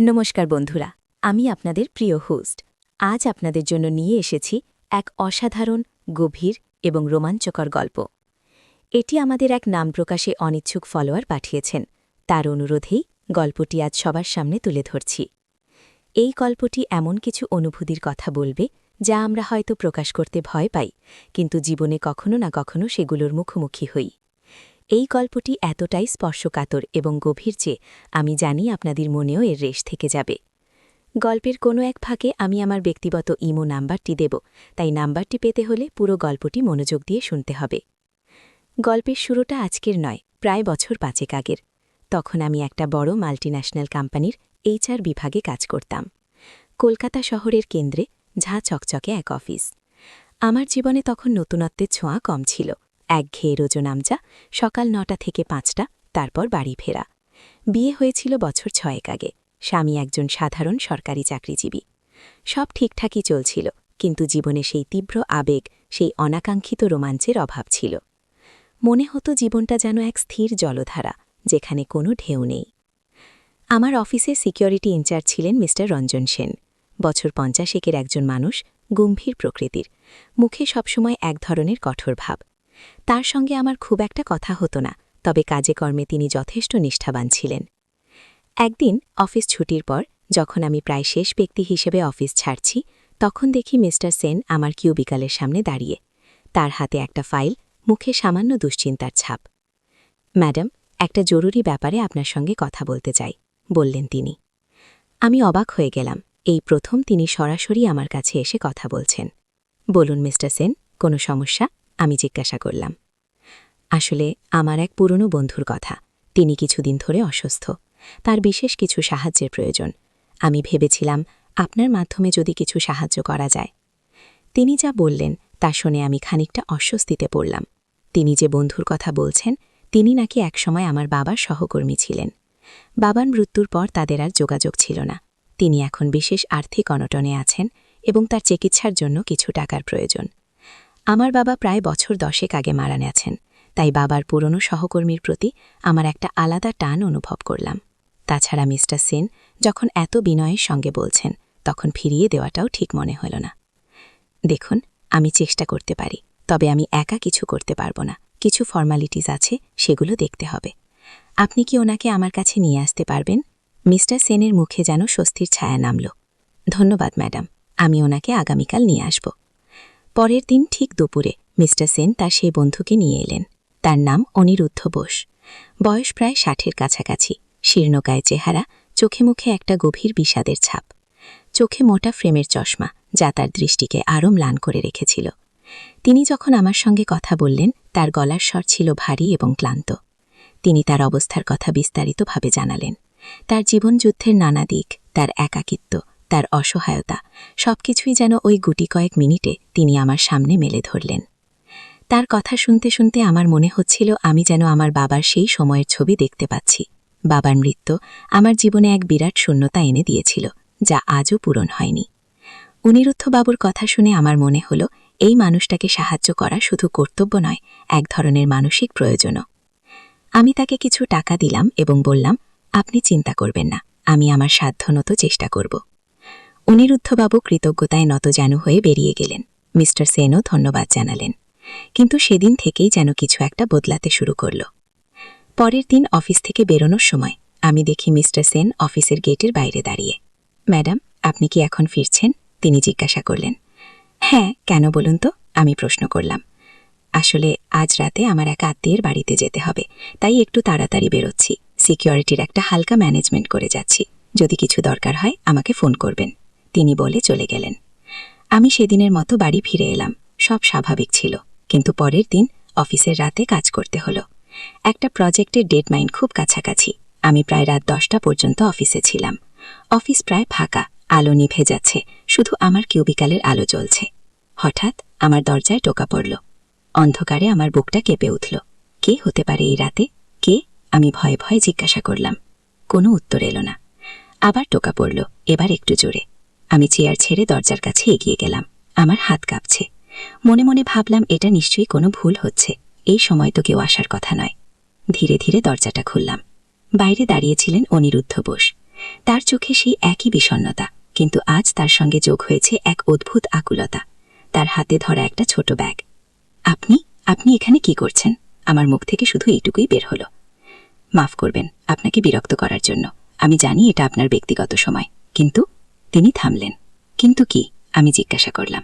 নমস্কার বন্ধুরা, আমি আপনাদের প্রিয় হোস্ট আজ আপনাদের জন্য নিয়ে এসেছি এক অসাধারণ, গভীর এবং রোমাঞ্চকর গল্প। এটি আমাদের এক নাম প্রকাশে অনিচ্ছুক ফলোয়ার পাঠিয়েছেন। তার অনুরোধেই গল্পটি আজ সবার সামনে তুলে ধরছি। এই গল্পটি এমন কিছু অনুভূতির কথা বলবে যা আমরা হয়তো প্রকাশ করতে ভয় পাই, কিন্তু জীবনে কখনো না কখনো সেগুলোর মুখোমুখি হই। এই গল্পটি এতটাই স্পর্শকাতর এবং গভীর যে আমি জানি আপনাদের মনেও এর রেশ থেকে যাবে। গল্পের কোনো এক ফাঁকে আমি আমার ব্যক্তিগত ইমো নাম্বারটি দেব, তাই নাম্বারটি পেতে হলে পুরো গল্পটি মনোযোগ দিয়ে শুনতে হবে। গল্পের শুরুটা আজকের নয়, প্রায় বছর পাঁচেক আগের। তখন আমি একটা বড় মাল্টিন্যাশনাল কোম্পানির এইচআর বিভাগে কাজ করতাম। কলকাতা শহরের কেন্দ্রে ঝাঁ চকচকে এক অফিস। আমার জীবনে তখন নতুনত্বের ছোঁয়া কম ছিল। একঘেয়ে রোজো নামজা, সকাল নটা থেকে পাঁচটা, তারপর বাড়ি ফেরা। বিয়ে হয়েছিল বছর ছয়েক আগে। স্বামী একজন সাধারণ সরকারি চাকরিজীবী। সব ঠিকঠাকই চলছিল, কিন্তু জীবনে সেই তীব্র আবেগ, সেই অনাকাঙ্ক্ষিত রোমাঞ্চের অভাব ছিল। মনে হতো জীবনটা যেন এক স্থির জলধারা, যেখানে কোনো ঢেউ নেই। আমার অফিসে সিকিউরিটি ইনচার্জ ছিলেন মিস্টার রঞ্জন সেন। বছর পঞ্চাশেকের একজন মানুষ, গম্ভীর প্রকৃতির। মুখে সবসময় এক ধরনের কঠোর ভাব। তার সঙ্গে আমার খুব একটা কথা হতো না, তবে কাজে কর্মে তিনি যথেষ্ট নিষ্ঠাবান ছিলেন। একদিন অফিস ছুটির পর যখন আমি প্রায় শেষ ব্যক্তি হিসেবে অফিস ছাড়ছি, তখন দেখি মিস্টার সেন আমার কিউবিকালের সামনে দাঁড়িয়ে। তার হাতে একটা ফাইল, মুখে সামান্য দুশ্চিন্তার ছাপ। ম্যাডাম, একটা জরুরি ব্যাপারে আপনার সঙ্গে কথা বলতে চাই, বললেন তিনি। আমি অবাক হয়ে গেলাম, এই প্রথম তিনি সরাসরি আমার কাছে এসে কথা বলছেন। বলুন মিস্টার সেন, কোনো সমস্যা? আমি জিজ্ঞাসা করলাম। আসলে আমার এক পুরনো বন্ধুর কথা। তিনি কিছুদিন ধরে অসুস্থ। তার বিশেষ কিছু সাহায্যের প্রয়োজন। আমি ভেবেছিলাম, আপনার মাধ্যমে যদি কিছু সাহায্য করা যায়। তিনি যা বললেন, তা শুনে আমি খানিকটা অস্বস্তিতে পড়লাম। তিনি যে বন্ধুর কথা বলছেন, তিনি নাকি একসময় আমার বাবার সহকর্মী ছিলেন। বাবার মৃত্যুর পর তাদের আর যোগাযোগ ছিল না। তিনি এখন বিশেষ আর্থিক অনটনে আছেন এবং তার চিকিৎসার জন্য কিছু টাকার প্রয়োজন। আমার বাবা প্রায় বছর দশেক আগে মারা গেছেন তাই বাবার পুরনো সহকর্মীর প্রতি আমার একটা আলাদা টান অনুভব করলাম। তাছাড়া মিস্টার সেন যখন এত বিনয়ের সঙ্গে বলছেন, তখন ফিরিয়ে দেওয়াটাও ঠিক মনে হল না। দেখুন, আমি চেষ্টা করতে পারি, তবে আমি একা কিছু করতে পারব না, কিছু ফর্মালিটিস আছে, সেগুলো দেখতে হবে। আপনি কি ওনাকে আমার কাছে নিয়ে আসতে পারবেন? মিস্টার সেনের মুখে যেন স্বস্তির ছায়া নামল। ধন্যবাদ, ম্যাডাম, আমি ওনাকে আগামীকাল নিয়ে আসব। পরের দিন ঠিক দুপুরে মিস্টার সেন তার সেই বন্ধুকে নিয়ে এলেন। তার নাম অনিরুদ্ধ বোস। বয়স প্রায় ষাটের কাছাকাছি। শীর্ণকায় চেহারা, চোখে মুখে একটা গভীর বিষাদের ছাপ। চোখে মোটা ফ্রেমের চশমা, যা তার দৃষ্টিকে আরও ম্লান করে রেখেছিল। তিনি যখন আমার সঙ্গে কথা বললেন, তার গলার স্বর ছিল ভারী এবং ক্লান্ত। তিনি তার অবস্থার কথা বিস্তারিতভাবে জানালেন। তার জীবনযুদ্ধের নানা দিক, তার একাকিত্ব তার অসহায়তা। সবকিছুই যেন ওই গুটি কয়েক মিনিটে তিনি আমার সামনে মেলে ধরলেন। তার কথা শুনতে শুনতে আমার মনে হচ্ছিল আমি যেন আমার বাবার সেই সময়ের ছবি দেখতে পাচ্ছি। বাবার মৃত্যু আমার জীবনে এক বিরাট শূন্যতা এনে দিয়েছিল, যা আজও পূরণ হয়নি। অনিরুদ্ধবাবুর কথা শুনে আমার মনে হল, এই মানুষটাকে সাহায্য করা শুধু কর্তব্য নয়, এক ধরনের মানসিক প্রয়োজনও। আমি তাকে কিছু টাকা দিলাম এবং বললাম, আপনি চিন্তা করবেন না, আমি আমার সাধ্যনত চেষ্টা করব। অনিরুদ্ধবাবু কৃতজ্ঞতায় নতজানু হয়ে বেরিয়ে গেলেন। মিস্টার সেনও ধন্যবাদ জানালেন। কিন্তু সেদিন থেকেই যেন কিছু একটা বদলাতে শুরু করল। পরের দিন অফিস থেকে বেরোনোর সময় আমি দেখি মিস্টার সেন অফিসের গেটের বাইরে দাঁড়িয়ে। ম্যাডাম, আপনি কি এখন ফিরছেন? তিনি জিজ্ঞাসা করলেন। হ্যাঁ কেন বলুন তো? আমি প্রশ্ন করলাম। আসলে আজ রাতে আমার এক আত্মীয়ের বাড়িতে যেতে হবে, তাই একটু তাড়াতাড়ি বেরোচ্ছি। সিকিউরিটির একটা হালকা ম্যানেজমেন্ট করে যাচ্ছি। যদি কিছু দরকার হয়, আমাকে ফোন করবেন। তিনি বলে চলে গেলেন। আমি সেদিনের মতো বাড়ি ফিরে এলাম, সব স্বাভাবিক ছিল, কিন্তু পরের দিন অফিসের রাতে কাজ করতে হলো। একটা প্রজেক্টের ডেডমাইন খুব কাছাকাছি, আমি প্রায় রাত দশটা পর্যন্ত অফিসে ছিলাম। অফিস প্রায় ফাঁকা, আলো নিভে যাচ্ছে, শুধু আমার কিউবিকালের আলো জ্বলছে। হঠাৎ আমার দরজায় টোকা পড়ল। অন্ধকারে আমার বুকটা কেঁপে উঠল। কে হতে পারে এই রাতে? কে? আমি ভয়ে ভয়ে জিজ্ঞাসা করলাম। কোনো উত্তর এলো না। আবার টোকা পড়ল, এবার একটু জোরে। আমি চেয়ার ছেড়ে দরজার কাছে এগিয়ে গেলাম। আমার হাত কাঁপছে। মনে মনে ভাবলাম, এটা নিশ্চয়ই কোনো ভুল হচ্ছে। এই সময় তো কেউ আসার কথা নয়। ধীরে ধীরে দরজাটা খুললাম। বাইরে দাঁড়িয়েছিলেন অনিরুদ্ধ বোস। তার চোখে সেই একই বিষণ্ণতা, কিন্তু আজ তার সঙ্গে যোগ হয়েছে এক অদ্ভুত আকুলতা। তার হাতে ধরা একটা ছোট ব্যাগ। আপনি আপনি এখানে কি করছেন? আমার মুখ থেকে শুধু এইটুকুই বের হলো। মাফ করবেন, আপনাকে বিরক্ত করার জন্য। আমি জানি এটা আপনার ব্যক্তিগত সময়, কিন্তু তিনি থামলেন। কিন্তু কি, আমি জিজ্ঞাসা করলাম।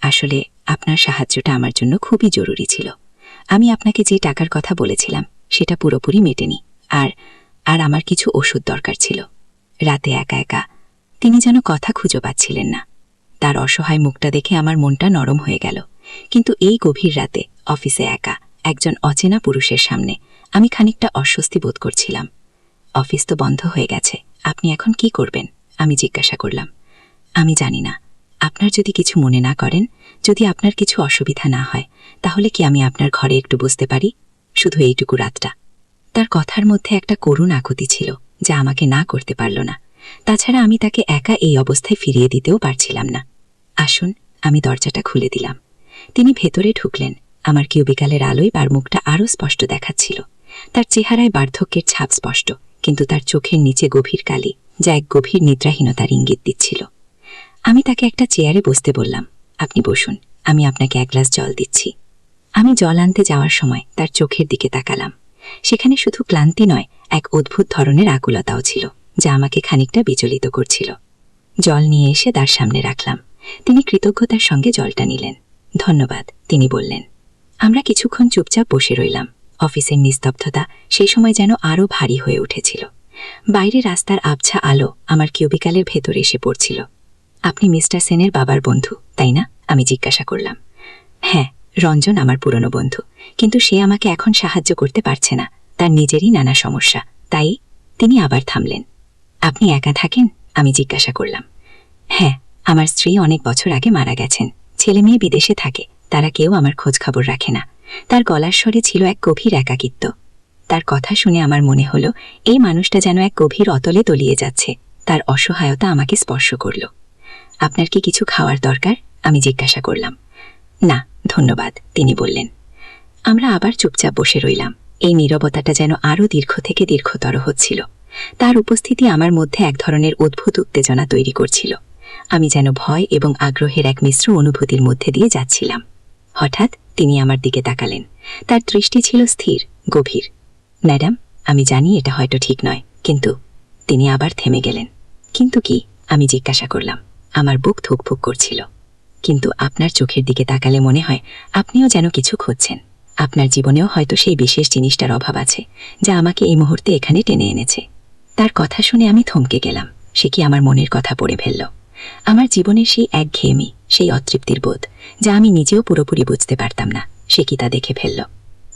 আসলে আপনার সাহায্যটা আমার জন্য খুবই জরুরি ছিল। আমি আপনাকে যে টাকার কথা বলেছিলাম, সেটা পুরোপুরি মেটেনি। আর আর আমার কিছু ওষুধ দরকার ছিল। রাতে একা একা, তিনি যেন কথা খুঁজে পাচ্ছিলেন না। তার অসহায় মুখটা দেখে আমার মনটা নরম হয়ে গেল। কিন্তু এই গভীর রাতে, অফিসে একা, একজন অচেনা পুরুষের সামনে, আমি খানিকটা অস্বস্তি বোধ করছিলাম। অফিস তো বন্ধ হয়ে গেছে, আপনি এখন কি করবেন? আমি জিজ্ঞাসা করলাম, আমি জানি না। আপনার যদি কিছু মনে না করেন, যদি আপনার কিছু অসুবিধা না হয়, তাহলে কি আমি আপনার ঘরে একটু বুঝতে পারি? শুধু এইটুকু রাতটা। তার কথার মধ্যে একটা করুণ আকুতি ছিল, যা আমাকে না করতে পারল না। তাছাড়া আমি তাকে একা এই অবস্থায় ফিরিয়ে দিতেও পারছিলাম না। আসুন, আমি দরজাটা খুলে দিলাম। তিনি ভেতরে ঢুকলেন। আমার কিউবিকালের আলোয় বার মুখটা আরও স্পষ্ট দেখাচ্ছিল। তার চেহারায় বার্ধক্যের ছাপ স্পষ্ট, কিন্তু তার চোখের নিচে গভীর কালি। যা এক গভীর নিদ্রাহীনতার ইঙ্গিত দিচ্ছিল। আমি তাকে একটা চেয়ারে বসতে বললাম। আপনি বসুন, আমি আপনাকে এক গ্লাস জল দিচ্ছি। আমি জল আনতে যাওয়ার সময় তার চোখের দিকে তাকালাম। সেখানে শুধু ক্লান্তি নয়, এক অদ্ভুত ধরনের আকুলতাও ছিল, যা আমাকে খানিকটা বিচলিত করছিল। জল নিয়ে এসে তার সামনে রাখলাম। তিনি কৃতজ্ঞতার সঙ্গে জলটা নিলেন। ধন্যবাদ, তিনি বললেন। আমরা কিছুক্ষণ চুপচাপ বসে রইলাম। অফিসের নিস্তব্ধতা সেই সময় যেন আরও ভারী হয়ে উঠেছিল। বাইরে রাস্তার আবছা আলো আমার কিউবিকালের ভেতরে এসে পড়ছিল। আপনি মিস্টার সেনের বাবার বন্ধু, তাই না? আমি জিজ্ঞাসা করলাম। হ্যাঁ রঞ্জন আমার পুরনো বন্ধু, কিন্তু সে আমাকে এখন সাহায্য করতে পারছে না। তার নিজেরই নানা সমস্যা, তাই তিনি আবার থামলেন। আপনি একা থাকেন? আমি জিজ্ঞাসা করলাম। হ্যাঁ আমার স্ত্রী অনেক বছর আগে মারা গেছেন। ছেলে মেয়ে বিদেশে থাকে, তারা কেউ আমার খোঁজ খবর রাখে না। তার গলার স্বরে ছিল এক গভীর একাকিত্ব। তার কথা শুনে আমার মনে হলো, এই মানুষটা যেন এক গভীর অতলে তলিয়ে যাচ্ছে। তার অসহায়তা আমাকে স্পর্শ করল। আপনার কি কিছু খাওয়ার দরকার? আমি জিজ্ঞাসা করলাম। না, ধন্যবাদ, তিনি বললেন। আমরা আবার চুপচাপ বসে রইলাম। এই নীরবতাটা যেন আরও দীর্ঘ থেকে দীর্ঘতর হচ্ছিল। তার উপস্থিতি আমার মধ্যে এক ধরনের অদ্ভুত উত্তেজনা তৈরি করছিল। আমি যেন ভয় এবং আগ্রহের এক মিশ্র অনুভূতির মধ্যে দিয়ে যাচ্ছিলাম। হঠাৎ তিনি আমার দিকে তাকালেন। তার দৃষ্টি ছিল স্থির, গভীর। ম্যাডাম, আমি জানি এটা হয়তো ঠিক নয়, কিন্তু তিনি আবার থেমে গেলেন। কিন্তু কি? আমি জিজ্ঞাসা করলাম। আমার বুক ধুকফুক করছিল। কিন্তু আপনার চোখের দিকে তাকালে মনে হয় আপনিও যেন কিছু খুঁজছেন। আপনার জীবনেও হয়তো সেই বিশেষ জিনিসটার অভাব আছে, যা আমাকে এই মুহূর্তে এখানে টেনে এনেছে। তার কথা শুনে আমি থমকে গেলাম। সে কি আমার মনের কথা পড়ে ফেলল? আমার জীবনের সেই এক ঘেয়েমি সেই অতৃপ্তির বোধ, যা আমি নিজেও পুরোপুরি বুঝতে পারতাম না, সে কি তা দেখে ফেলল?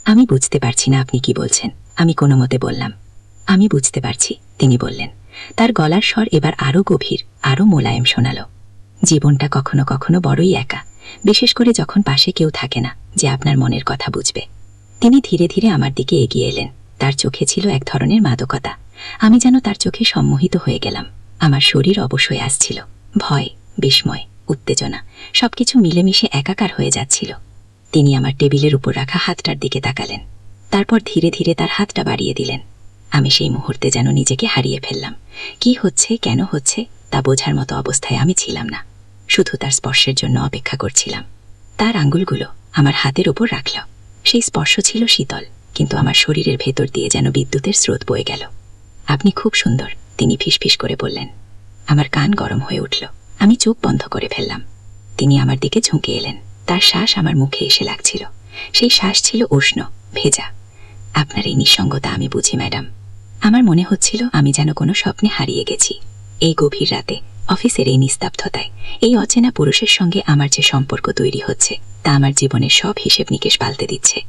আমি বুঝতে পারছি না আপনি কি বলছেন। আমি কোনো মতে বললাম। আমি বুঝতে পারছি, তিনি বললেন। তার গলার স্বর এবার আরও গভীর, আরও মোলায়েম শোনাল। জীবনটা কখনো কখনো বড়ই একা, বিশেষ করে যখন পাশে কেউ থাকে না, যে আপনার মনের কথা বুঝবে। তিনি ধীরে ধীরে আমার দিকে এগিয়ে এলেন। তার চোখে ছিল এক ধরনের মাদকতা। আমি যেন তার চোখে সম্মোহিত হয়ে গেলাম। আমার শরীর অবশ্যই আসছিল। ভয়, বিস্ময়, উত্তেজনা, সবকিছু মিলেমিশে একাকার হয়ে যাচ্ছিল। তিনি আমার টেবিলের উপর রাখা হাতটার দিকে তাকালেন। তারপর ধীরে ধীরে তার হাতটা বাড়িয়ে দিলেন। আমি সেই মুহূর্তে যেন নিজেকে হারিয়ে ফেললাম। কি হচ্ছে, কেন হচ্ছে, তা বোঝার মতো অবস্থায় আমি ছিলাম না। শুধু তার স্পর্শের জন্য অপেক্ষা করছিলাম। তার আঙ্গুলগুলো আমার হাতের ওপর রাখল। সেই স্পর্শ ছিল শীতল, কিন্তু আমার শরীরের ভেতর দিয়ে যেন বিদ্যুতের স্রোত বয়ে গেল। আপনি খুব সুন্দর, তিনি ফিসফিস করে বললেন। আমার কান গরম হয়ে উঠল। আমি চোখ বন্ধ করে ফেললাম। তিনি আমার দিকে ঝুঁকে এলেন। তার শ্বাস আমার মুখে এসে লাগছিল। সেই শ্বাস ছিল উষ্ণ, ভেজা। আপনার এই নিঃসঙ্গতা আমি বুঝি, ম্যাডাম। আমার মনে হচ্ছিল আমি যেন কোনো স্বপ্নে হারিয়ে গেছি। এই গভীর রাতে, অফিসের এই নিস্তব্ধতায়, এই অচেনা পুরুষের সঙ্গে আমার যে সম্পর্ক তৈরি হচ্ছে, তা আমার জীবনের সব হিসেব নিকেশ পাল্টে দিচ্ছে।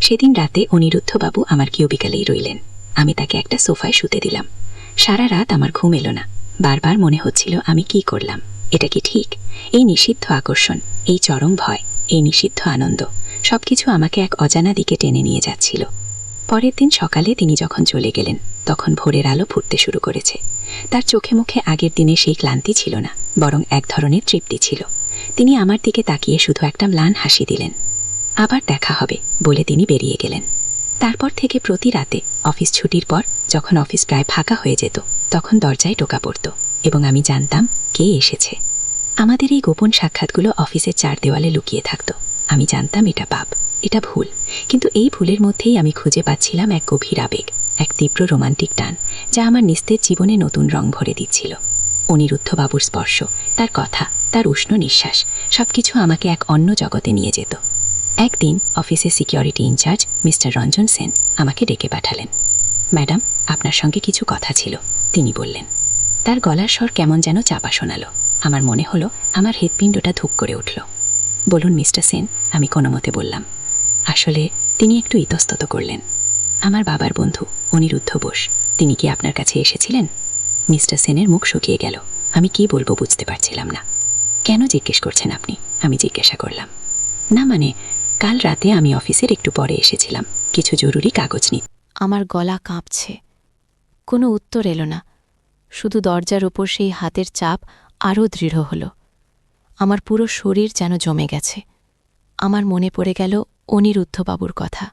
সেদিন রাতে অনিরুদ্ধবাবু আমার কিউবিকালেই রইলেন। আমি তাকে একটা সোফায় শুতে দিলাম। সারা রাত আমার ঘুম এলো না। বারবার মনে হচ্ছিল আমি কি করলাম। এটা কি ঠিক? এই নিষিদ্ধ আকর্ষণ, এই চরম ভয়, এই নিষিদ্ধ আনন্দ, সবকিছু আমাকে এক অজানা দিকে টেনে নিয়ে যাচ্ছিল। পরের দিন সকালে তিনি যখন চলে গেলেন, তখন ভোরের আলো ফুটতে শুরু করেছে। তার চোখে মুখে আগের দিনে সেই ক্লান্তি ছিল না, বরং এক ধরনের তৃপ্তি ছিল। তিনি আমার দিকে তাকিয়ে শুধু একটা ম্লান হাসি দিলেন। আবার দেখা হবে বলে তিনি বেরিয়ে গেলেন। তারপর থেকে প্রতি রাতে অফিস ছুটির পর যখন অফিস প্রায় ফাঁকা হয়ে যেত, তখন দরজায় টোকা পড়ত এবং আমি জানতাম কে এসেছে। আমাদের এই গোপন সাক্ষাৎগুলো অফিসের চার দেওয়ালে লুকিয়ে থাকত। আমি জানতাম এটা পাপ এটা ভুল। কিন্তু এই ভুলের মধ্যেই আমি খুঁজে পাচ্ছিলাম এক গভীর আবেগ, এক তীব্র রোমান্টিক টান, যা আমার নিস্তের জীবনে নতুন রং ভরে দিচ্ছিল। অনিরুদ্ধবাবুর স্পর্শ, তার কথা, তার উষ্ণ নিঃশ্বাস, সবকিছু আমাকে এক অন্য জগতে নিয়ে যেত। একদিন অফিসের security incharge mister Ranjan Sen আমাকে ডেকে পাঠালেন। ম্যাডাম, আপনার সঙ্গে কিছু কথা ছিল তিনি বললেন। তার গলার স্বর কেমন যেন চাপা শোনালো। আমার মনে হলো, আমার হৃৎপিণ্ডটা ধুক করে উঠল। বলুন, মিস্টার সেন আমি কোনো মতে বললাম। আসলে তিনি একটু ইতস্তত করলেন। আমার বাবার বন্ধু অনিরুদ্ধ বোস, তিনি কি আপনার কাছে এসেছিলেন? মিস্টার সেনের মুখ শুকিয়ে গেল। আমি কি বলব বুঝতে পারছিলাম না। কেন জিজ্ঞেস করছেন আপনি? আমি জিজ্ঞাসা করলাম। না মানে কাল রাতে আমি অফিসের একটু পরে এসেছিলাম। কিছু জরুরি কাগজ নিতে আমার গলা কাঁপছে। কোনো উত্তর এলো না। শুধু দরজার ওপর সেই হাতের চাপ আরও দৃঢ় হল। আমার পুরো শরীর যেন জমে গেছে। আমার মনে পড়ে গেল অনিরুদ্ধবাবুর কথা।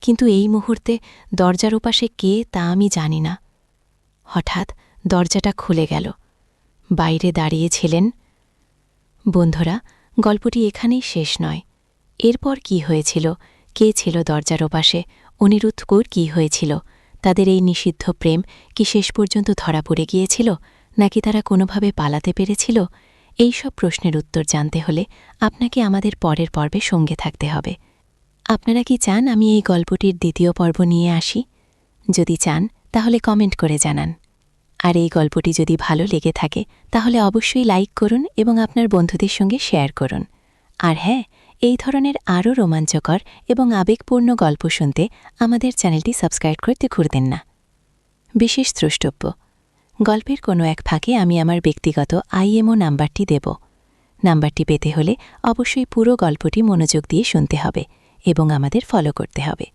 কিন্তু এই মুহূর্তে দরজার ওপাশে কে তা আমি জানি না। হঠাৎ দরজাটা খুলে গেল। বাইরে দাঁড়িয়েছিলেন। বন্ধুরা, গল্পটি এখানেই শেষ নয়। এরপর কি হয়েছিল? কে ছিল দরজার ওপাশে? অনিরুদ্ধকুর কি হয়েছিল? তাদের এই নিষিদ্ধ প্রেম কি শেষ পর্যন্ত ধরা পড়ে গিয়েছিল? নাকি তারা কোনোভাবে পালাতে পেরেছিল? এই সব প্রশ্নের উত্তর জানতে হলে আপনাকে আমাদের পরের পর্বে সঙ্গে থাকতে হবে। আপনারা কি চান আমি এই গল্পটির দ্বিতীয় পর্ব নিয়ে আসি? যদি চান, তাহলে কমেন্ট করে জানান। আর এই গল্পটি যদি ভালো লেগে থাকে, তাহলে অবশ্যই লাইক করুন এবং আপনার বন্ধুদের সঙ্গে শেয়ার করুন। আর হ্যাঁ এই ধরনের আরও রোমাঞ্চকর এবং আবেগপূর্ণ গল্প শুনতে আমাদের চ্যানেলটি সাবস্ক্রাইব করতে ঘুরতেন না। বিশেষ দ্রষ্টব্য, গল্পের কোনো এক ফাঁকে আমি আমার ব্যক্তিগত আইএমও নাম্বারটি দেব। নাম্বারটি পেতে হলে অবশ্যই পুরো গল্পটি মনোযোগ দিয়ে শুনতে হবে। এবং আমাদের ফলো করতে হবে।